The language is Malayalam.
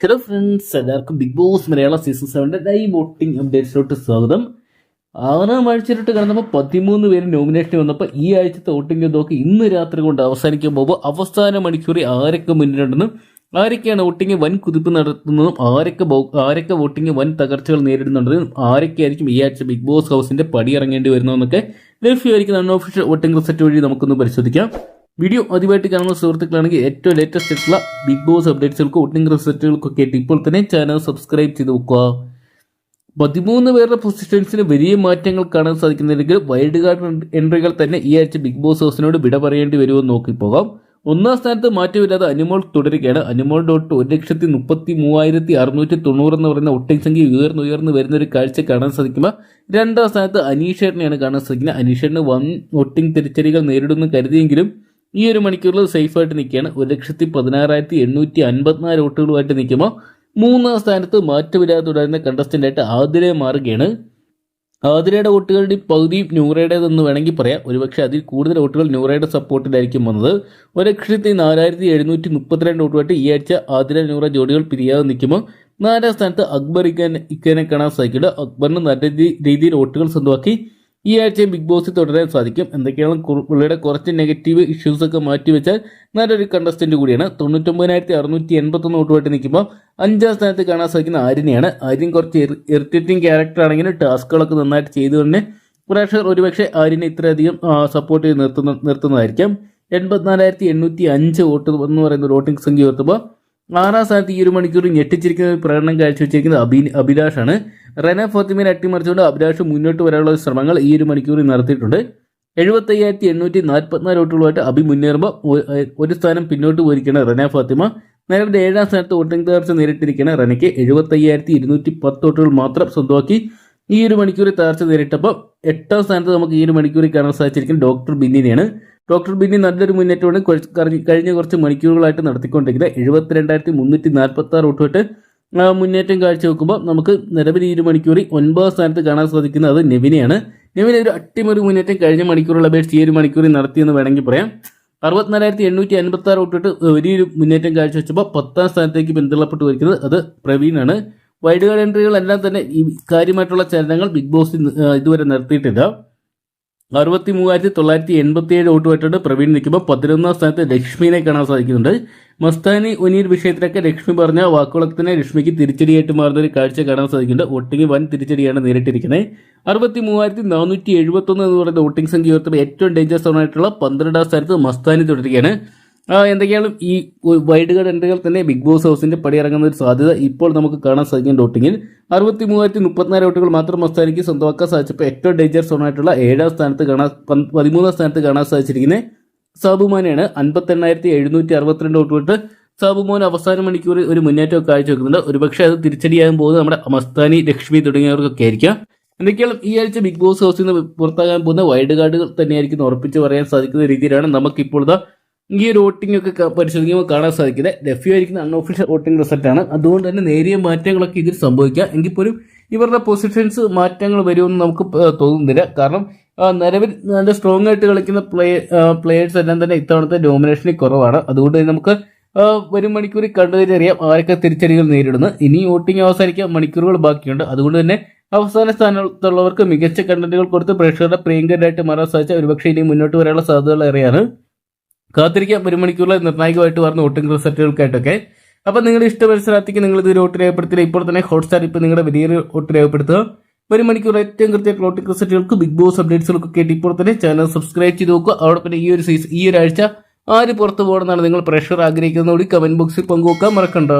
ഹലോ ഫ്രണ്ട്സ് എല്ലാവർക്കും ബിഗ് ബോസ് മലയാള സീസൺ സെവന്റെ ലൈവ് വോട്ടിംഗ് അപ്ഡേറ്റ്സിലോട്ട് സ്വാഗതം. ആറാം ആഴ്ചയിലോട്ട് കിടന്നപ്പോൾ പതിമൂന്ന് പേര് നോമിനേഷൻ വന്നപ്പോൾ ഈ ആഴ്ചത്തെ വോട്ടിംഗ് നോക്കി ഇന്ന് രാത്രി കൊണ്ട് അവസാനിക്കാൻ പോകുമ്പോൾ അവസാന മണിക്കൂറിൽ ആരൊക്കെ മുന്നിലുണ്ടെന്നും ആരൊക്കെയാണ് വോട്ടിംഗ് വൻ കുതിപ്പ് നടത്തുന്നതും ആരൊക്കെ ആരൊക്കെ വോട്ടിംഗ് വൻ തകർച്ചകൾ നേരിടുന്നുണ്ടെന്നും ആരൊക്കെയായിരിക്കും ഈ ആഴ്ച ബിഗ് ബോസ് ഹൗസിന്റെ പടിയിറങ്ങേണ്ടി വരുന്നതെന്നൊക്കെ ലഭ്യമായിരിക്കുന്ന അൺഒഫീഷ്യൽ വോട്ടിംഗ് റിസൾട്ട് വഴി നമുക്കൊന്ന് പരിശോധിക്കാം. വീഡിയോ ആദ്യമായിട്ട് കാണുന്ന സുഹൃത്തുക്കളാണെങ്കിൽ ഏറ്റവും ലേറ്റസ്റ്റ് ആയിട്ടുള്ള ബിഗ് ബോസ് അപ്ഡേറ്റ്സുകൾക്കും വോട്ടിംഗ് റിസൾട്ടുകൾക്കൊക്കെ ആയിട്ട് ഇപ്പോൾ തന്നെ ചാനൽ സബ്സ്ക്രൈബ് ചെയ്ത് നോക്കുക പതിമൂന്ന് പേരുടെ പൊസിഷൻസിന് വലിയ മാറ്റങ്ങൾ കാണാൻ സാധിക്കുന്നില്ലെങ്കിൽ വൈൽഡ് കാർഡ് എൻട്രികൾ തന്നെ ഈ ആഴ്ച ബിഗ് ബോസ് ഹൗസിനോട് വിട പറയേണ്ടി വരുമെന്ന് നോക്കിപ്പോകാം. ഒന്നാം സ്ഥാനത്ത് മാറ്റമില്ലാതെ അനുമോൾ തുടരുകയാണ്. അനുമോൾ ഡോട്ട് ഒരു ലക്ഷത്തി മുപ്പത്തി മൂവായിരത്തി അറുന്നൂറ്റി തൊണ്ണൂറ് എന്ന് പറയുന്ന ഒട്ടിംഗ് സംഖ്യ ഉയർന്നു ഉയർന്നു വരുന്ന ഒരു കാഴ്ച കാണാൻ സാധിക്കുമ്പോൾ രണ്ടാം സ്ഥാനത്ത് അനീഷേട്ടനെയാണ് കാണാൻ സാധിക്കുന്നത്. അനീഷേട്ടന് വൻ ഒട്ടിംഗ് തിരിച്ചടികൾ നേരിടുമെന്ന് കരുതിയെങ്കിലും ഈ ഒരു മണിക്കൂറിൽ സേഫായിട്ട് നിൽക്കുകയാണ്. ഒരു ലക്ഷത്തി പതിനാറായിരത്തി എണ്ണൂറ്റി അൻപത്തിനാല് വോട്ടുകളുമായിട്ട് നിൽക്കുമ്പോൾ മൂന്നാം സ്ഥാനത്ത് മാറ്റമില്ലാതെ തുടരുന്ന കണ്ടസ്റ്റന്റായിട്ട് ആതിരെ മാറുകയാണ്. ആതിരയുടെ വോട്ടുകളുടെ പകുതി നൂറയുടേതെന്ന് വേണമെങ്കിൽ പറയാം. ഒരുപക്ഷെ അതിൽ കൂടുതൽ വോട്ടുകൾ നൂറയുടെ സപ്പോർട്ടിലായിരിക്കും വന്നത്. ഒരു ലക്ഷത്തി നാലായിരത്തി എഴുന്നൂറ്റി മുപ്പത്തിരണ്ട് വോട്ടുമായിട്ട് ഈ ആഴ്ച ആതിര നൂറ ജോഡികൾ പിരിയാതെ നിൽക്കുമ്പോൾ നാലാം സ്ഥാനത്ത് അക്ബർ ഇക്കാൻ ഇക്കാനെ കാണാൻ സാധിക്കില്ല അക്ബറിന് നല്ല രീതി- രീതിയിൽ വോട്ടുകൾ സ്വന്തമാക്കി ഈ ആഴ്ചയും ബിഗ് ബോസിൽ തുടരാൻ സാധിക്കും. എന്തൊക്കെയാണ് പുള്ളിയുടെ കുറച്ച് നെഗറ്റീവ് ഇഷ്യൂസ് ഒക്കെ മാറ്റിവെച്ചാൽ നല്ലൊരു കണ്ടസ്റ്റന്റ് കൂടിയാണ്. തൊണ്ണൂറ്റൊമ്പതിനായിരത്തി അറുന്നൂറ്റി എൺപത്തൊന്ന് വോട്ടുമായിട്ട് നിൽക്കുമ്പോൾ അഞ്ചാം സ്ഥാനത്ത് കാണാൻ സാധിക്കുന്ന ആര്യനെയാണ്. ആര്യൻ കുറച്ച് ഇറിറ്റേറ്റിംഗ് ക്യാരക്ടർ ആണെങ്കിലും ടാസ്കുകളൊക്കെ നന്നായിട്ട് ചെയ്തു തന്നെ പ്രേക്ഷകർ ഒരുപക്ഷെ ആര്യനെ ഇത്രയധികം സപ്പോർട്ട് ചെയ്ത് നിർത്തുന്ന നിർത്തുന്നതായിരിക്കും. എൺപത്തിനാലായിരത്തി എണ്ണൂറ്റി അഞ്ച് വോട്ട് എന്ന് പറയുന്ന വോട്ടിംഗ് സംഖ്യ ഉയർത്തുമ്പോൾ ആറാം സ്ഥാനത്ത് ഈ ഒരു മണിക്കൂർ ഞെട്ടിച്ചിരിക്കുന്ന പ്രകടനം കാഴ്ചവെച്ചിരിക്കുന്നത് അഭി അഭിലാഷാണ്. റെന ഫാത്തിമയെ അട്ടിമറിച്ചുകൊണ്ട് അഭിലാഷ് മുന്നോട്ട് വരാനുള്ള ശ്രമങ്ങൾ ഈ ഒരു മണിക്കൂറിൽ നടത്തിയിട്ടുണ്ട്. എഴുപത്തയ്യായിരത്തി എണ്ണൂറ്റി നാൽപ്പത്തിനാല് വോട്ടുകളുമായിട്ട് അഭി മുന്നേറുമ്പോൾ ഒരു സ്ഥാനം പിന്നോട്ട് പോയിരിക്കുകയാണ് റെന ഫാത്തിമ. നിലവിലെ ഏഴാം സ്ഥാനത്ത് വോട്ടിംഗ് തകർച്ച നേരിട്ടിരിക്കുകയാണ് റെനയ്ക്ക്. എഴുപത്തയ്യായിരത്തി ഇരുന്നൂറ്റി പത്ത് വോട്ടുകൾ മാത്രം സ്വന്തമാക്കി ഈ ഒരു മണിക്കൂറിൽ തകർച്ച നേരിട്ടപ്പോൾ എട്ടാം സ്ഥാനത്ത് നമുക്ക് ഈ ഒരു മണിക്കൂറിൽ കാണാൻ സാധിച്ചിരിക്കുന്നത് ഡോക്ടർ ബിന്നിനെയാണ്. ഡോക്ടർ ബിന്നി നല്ലൊരു മുന്നേറ്റമാണ് കഴിഞ്ഞ- കുറച്ച് മണിക്കൂറുകളായിട്ട് നടത്തിക്കൊണ്ടിരിക്കുന്നത്. എഴുപത്തിരണ്ടായിരത്തി മുന്നൂറ്റി നാൽപ്പത്തി ആറ് വോട്ടുമായിട്ട് ആ, മുന്നേറ്റം കാഴ്ചവെക്കുമ്പോൾ നമുക്ക് നിലവിൽ ഈ ഒരു മണിക്കൂറിൽ ഒൻപതാം സ്ഥാനത്ത് കാണാൻ സാധിക്കുന്നത് അത് നെവിനെയാണ്. നെവിനെ ഒരു അട്ടിമറി മുന്നേറ്റം കഴിഞ്ഞ മണിക്കൂറുള്ള അപേക്ഷിച്ച് ഈ ഒരു മണിക്കൂറിൽ നടത്തിയെന്ന് വേണമെങ്കിൽ പറയാം. അറുപത്തിനാലായിരത്തി എണ്ണൂറ്റി അൻപത്തി ആറ് തൊട്ടിട്ട് വലിയൊരു മുന്നേറ്റം കാഴ്ചവെച്ചപ്പോൾ പത്താം സ്ഥാനത്തേക്ക് പിന്തള്ളപ്പെട്ട് വരുന്നത് അത് പ്രവീണാണ്. വൈഡ് കാർഡ് എൻട്രികളെല്ലാം തന്നെ ഈ കാര്യമായിട്ടുള്ള ചലനങ്ങൾ ബിഗ് ബോസ് ഇതുവരെ നടത്തിയിട്ടില്ല. അറുപത്തി മൂവായിരത്തി തൊള്ളായിരത്തി എൺപത്തി ഏഴ് വോട്ട് വെട്ടിട്ട് പ്രവീൺ നിൽക്കുമ്പോൾ. പതിനൊന്നാം സ്ഥാനത്ത് ലക്ഷ്മിനെ കാണാൻ സാധിക്കുന്നുണ്ട്. മസ്താനി ഉനീർ വിഷയത്തിലൊക്കെ ലക്ഷ്മി പറഞ്ഞ വാക്കുകളൊക്കെ തന്നെ ലക്ഷ്മിക്ക് തിരിച്ചടിയായിട്ട് മാറുന്ന ഒരു കാഴ്ച കാണാൻ സാധിക്കുന്നുണ്ട്. വോട്ടിംഗ് വൻ തിരിച്ചടിയാണ് നേരിട്ടിരിക്കുന്നത്. അറുപത്തി മൂവായിരത്തി നാനൂറ്റി എഴുപത്തൊന്ന് എന്ന് പറയുന്ന വോട്ടിംഗ് സംഖ്യ ഉയർത്തുമ്പോൾ ഏറ്റവും ഡേഞ്ചർ സോണായിട്ടുള്ള പന്ത്രണ്ടാം സ്ഥാനത്ത് മസ്താനി തുടരുകയാണ്. എന്തൊക്കെയാണ് ഈ വൈഡ് കാർഡ് എൻട്രികൾ തന്നെ ബിഗ് ബോസ് ഹൗസിന്റെ പടിയിറങ്ങുന്ന ഒരു സാധ്യത ഇപ്പോൾ നമുക്ക് കാണാൻ സാധിക്കും ഡോട്ടിങ്ങിൽ അറുപത്തി മൂവായിരത്തി മുപ്പത്തിനാല് വോട്ടുകൾ മാത്രം മസ്താനിക്ക് സ്വന്തമാക്കാൻ സാധിച്ചപ്പോൾ ഏറ്റവും ഡേഞ്ചർ സോൺ ആയിട്ടുള്ള ഏഴാം സ്ഥാനത്ത് കാണാൻ പതിമൂന്നാം സ്ഥാനത്ത് കാണാൻ സാധിച്ചിരിക്കുന്നത് സാബുമാനെയാണ് അൻപത്തെണ്ണായിരത്തി എഴുന്നൂറ്റി അറുപത്തിരണ്ട് വോട്ട് വിട്ട് സാബുമോൻ അവസാന മണിക്കൂർ ഒരു മുന്നേറ്റം കാഴ്ചവെക്കുന്നുണ്ട്. ഒരുപക്ഷെ അത് തിരിച്ചടിയാകാൻ പോകുന്നത് നമ്മുടെ മസ്താനി ലക്ഷ്മി തുടങ്ങിയവർക്കൊക്കെ ആയിരിക്കാം. എന്തൊക്കെയാണ് ഈ ആഴ്ച ബിഗ് ബോസ് ഹൗസിൽ നിന്ന് പുറത്താകാൻ പോകുന്ന വൈഡ് കാർഡുകൾ തന്നെയായിരിക്കും ഉറപ്പിച്ച് പറയാൻ സാധിക്കുന്ന രീതിയിലാണ് നമുക്കിപ്പോൾ ഇതാ ഈ ഒരു വോട്ടിംഗ് ഒക്കെ പരിശോധിക്കുമ്പോൾ കാണാൻ സാധിക്കുന്നത് ലഭ്യമായിരിക്കുന്ന അൺഒഫീഷ്യൽ വോട്ടിംഗ് റിസൾട്ട് ആണ്. അതുകൊണ്ട് തന്നെ നേരിയ മാറ്റങ്ങളൊക്കെ ഇതിൽ സംഭവിക്കാം. എങ്കിൽ പോലും ഇവരുടെ പൊസിഷൻസ് മാറ്റങ്ങൾ വരുമെന്ന് നമുക്ക് തോന്നുന്നില്ല. കാരണം നിലവിൽ നല്ല സ്ട്രോങ് ആയിട്ട് കളിക്കുന്ന പ്ലേ പ്ലേയേഴ്സ് എല്ലാം തന്നെ ഇത്തവണത്തെ ഡോമിനേഷനിൽ കുറവാണ്. അതുകൊണ്ട് തന്നെ നമുക്ക് വരും മണിക്കൂറിൽ കണ്ടുതിരിയറിയാം ആരൊക്കെ തിരിച്ചടികൾ നേരിടുന്നു. ഇനി വോട്ടിംഗ് അവസാനിക്കാൻ മണിക്കൂറുകൾ ബാക്കിയുണ്ട്. അതുകൊണ്ട് തന്നെ അവസാന സ്ഥാനത്തുള്ളവർക്ക് മികച്ച കണ്ടന്റുകൾ കൊടുത്ത് പ്രേക്ഷകരുടെ പ്രിയങ്കരായിട്ട് മാറാൻ സാധിച്ച ഒരുപക്ഷെ ഇനി മുന്നോട്ട് വരാനുള്ള സാധ്യതകൾ ഏറെയാണ്. കാത്തിരിക്കാം. ഒരു മണിക്കൂറിൽ നിർണായകമായിട്ട് വരുന്ന വോട്ടിംഗ് റിസൾട്ടുകൾക്കായിട്ടൊക്കെ. അപ്പം നിങ്ങളുടെ ഇഷ്ട മത്സരാർത്ഥിക്ക് നിങ്ങൾ ഇത് വോട്ട് രേഖപ്പെടുത്തില്ല ഇപ്പോൾ തന്നെ ഹോട്ട്സ്റ്റാർ ഇപ്പോൾ നിങ്ങളുടെ വലിയൊരു വോട്ട് രേഖപ്പെടുത്തുക. ഒരു മണിക്കൂർ ഏറ്റവും കൃത്യമായിട്ട് വോട്ടിംഗ് റിസൾട്ടുകൾക്ക് ബിഗ് ബോസ് അപ്ഡേറ്റ്സുകൾക്കൊക്കെ കേട്ട് ഇപ്പോൾ തന്നെ ചാനൽ സബ്സ്ക്രൈബ് ചെയ്ത് നോക്കുക. അതോടൊപ്പം ഈ ഒരു സീസൺ ഈ ഒരു ആഴ്ച ആര് പുറത്തു പോകണമെന്നാണ് നിങ്ങൾ പ്രഷർ ആഗ്രഹിക്കുന്നതോടി കമന്റ് ബോക്സിൽ പങ്കുവെക്കാൻ മറക്കണ്ട.